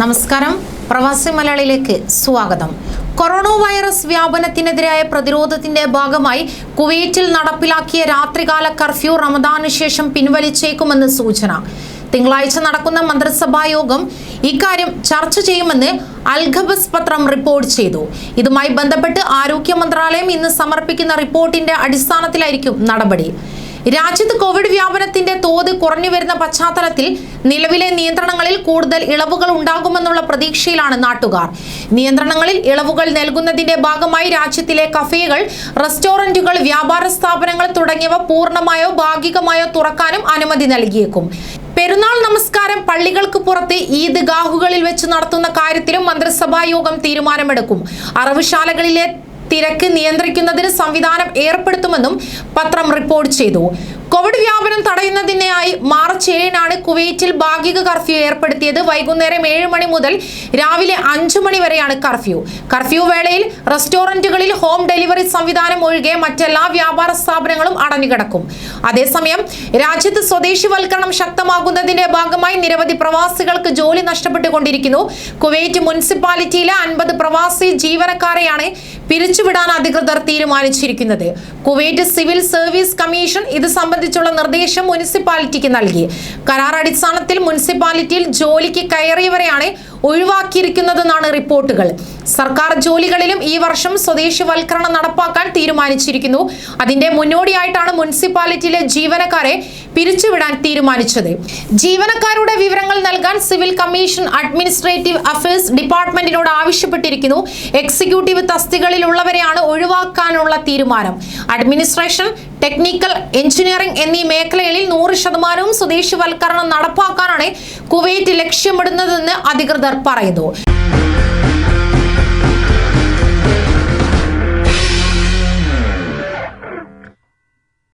നമസ്കാരം. പ്രവാസി മലയാളിയിലേക്ക് സ്വാഗതം. കൊറോണ വൈറസ് വ്യാപനത്തിനെതിരായ പ്രതിരോധത്തിന്റെ ഭാഗമായി കുവൈറ്റിൽ നടപ്പിലാക്കിയ രാത്രികാല കർഫ്യൂ റമദാന് ശേഷം പിൻവലിച്ചേക്കുമെന്ന് സൂചന. തിങ്കളാഴ്ച നടക്കുന്ന മന്ത്രിസഭാ യോഗം ഇക്കാര്യം ചർച്ച ചെയ്യുമെന്ന് അൽഖബസ് പത്രം റിപ്പോർട്ട് ചെയ്തു. ഇതുമായി ബന്ധപ്പെട്ട് ആരോഗ്യ മന്ത്രാലയം ഇന്ന് സമർപ്പിക്കുന്ന റിപ്പോർട്ടിന്റെ അടിസ്ഥാനത്തിലായിരിക്കും നടപടി. രാജ്യത്ത് കോവിഡ് വ്യാപനത്തിന്റെ തോത് കുറഞ്ഞു വരുന്ന പശ്ചാത്തലത്തിൽ നിലവിലെ നിയന്ത്രണങ്ങളിൽ കൂടുതൽ ഇളവുകൾ ഉണ്ടാകുമെന്നുള്ള പ്രതീക്ഷയിലാണ് നാട്ടുകാർ. നിയന്ത്രണങ്ങളിൽ ഇളവുകൾ നൽകുന്നതിന്റെ ഭാഗമായി രാജ്യത്തിലെ കഫേകൾ റെസ്റ്റോറന്റുകൾ വ്യാപാര സ്ഥാപനങ്ങൾ തുടങ്ങിയവ പൂർണമായോ ഭാഗികമായോ തുറക്കാനും അനുമതി നൽകിയേക്കും. പെരുന്നാൾ നമസ്കാരം പള്ളികൾക്ക് പുറത്ത് ഈദ്ഗാഹുകളിൽ വെച്ച് നടത്തുന്ന കാര്യത്തിലും മന്ത്രിസഭാ യോഗം തീരുമാനമെടുക്കും. അറവുശാലകളിലെ തിരക്ക് നിയന്ത്രിക്കുന്നതിന് സംവിധാനം ഏർപ്പെടുത്തുമെന്നും പത്രം റിപ്പോർട്ട് ചെയ്തു. കോവിഡ് വ്യാപനം തടയുന്നതിനായി മാർച്ച് ഏഴിനാണ് കുവൈറ്റിൽ ഭാഗിക കർഫ്യൂ ഏർപ്പെടുത്തിയത്. വൈകുന്നേരം ഏഴ് മണി മുതൽ രാവിലെ അഞ്ചു മണി വരെയാണ് കർഫ്യൂ. കർഫ്യൂ വേളയിൽ റെസ്റ്റോറന്റുകളിൽ ഹോം ഡെലിവറി സംവിധാനം ഒഴികെ മറ്റെല്ലാ വ്യാപാര സ്ഥാപനങ്ങളും അടഞ്ഞുകിടക്കും. അതേസമയം രാജ്യത്ത് സ്വദേശിവൽക്കരണം ശക്തമാകുന്നതിന്റെ ഭാഗമായി നിരവധി പ്രവാസികൾക്ക് ജോലി നഷ്ടപ്പെട്ടുകൊണ്ടിരിക്കുന്നു. കുവൈറ്റ് മുനിസിപ്പാലിറ്റിയിലെ അൻപത് പ്രവാസി ജീവനക്കാരെയാണ് പിരിച്ചുവിടാൻ അധികൃതർ തീരുമാനിച്ചിരിക്കുന്നത്. കുവൈറ്റ് സിവിൽ സർവീസ് കമ്മീഷൻ ഇത് സംബന്ധിച്ചുള്ള നിർദ്ദേശം മുനിസിപ്പാലിറ്റിക്ക് നൽകി. കരാർ അടിസ്ഥാനത്തിൽ മുനിസിപ്പാലിറ്റിയിൽ ജോലിക്ക് കയറിയവരെയാണ് ഒഴിവാക്കിയിരിക്കുന്നതെന്നാണ് റിപ്പോർട്ടുകൾ. സർക്കാർ ജോലികളിലും ഈ വർഷം സ്വദേശിവൽക്കരണം നടപ്പാക്കാൻ തീരുമാനിച്ചിരിക്കുന്നു. അതിന്റെ മുന്നോടിയായിട്ടാണ് മുനിസിപ്പാലിറ്റിയിലെ ജീവനക്കാരെ പിരിച്ചുവിടാൻ തീരുമാനിച്ചത്. ജീവനക്കാരുടെ വിവരങ്ങൾ നൽകാൻ സിവിൽ കമ്മീഷൻ അഡ്മിനിസ്ട്രേറ്റീവ് അഫയേഴ്സ് ഡിപ്പാർട്ട്മെന്റിനോട് ആവശ്യപ്പെട്ടിരിക്കുന്നു. എക്സിക്യൂട്ടീവ് തസ്തികളിലുള്ളവരെയാണ് ഒഴിവാക്കാനുള്ള തീരുമാനം. അഡ്മിനിസ്ട്രേഷൻ ടെക്നിക്കൽ എഞ്ചിനീയറിംഗ് എന്നീ മേഖലകളിൽ നൂറ് ശതമാനവും സ്വദേശിവൽക്കരണം നടപ്പാക്കാനാണ് കുവൈറ്റ് ലക്ഷ്യമിടുന്നതെന്ന് അധികൃതർ പറയുന്നു.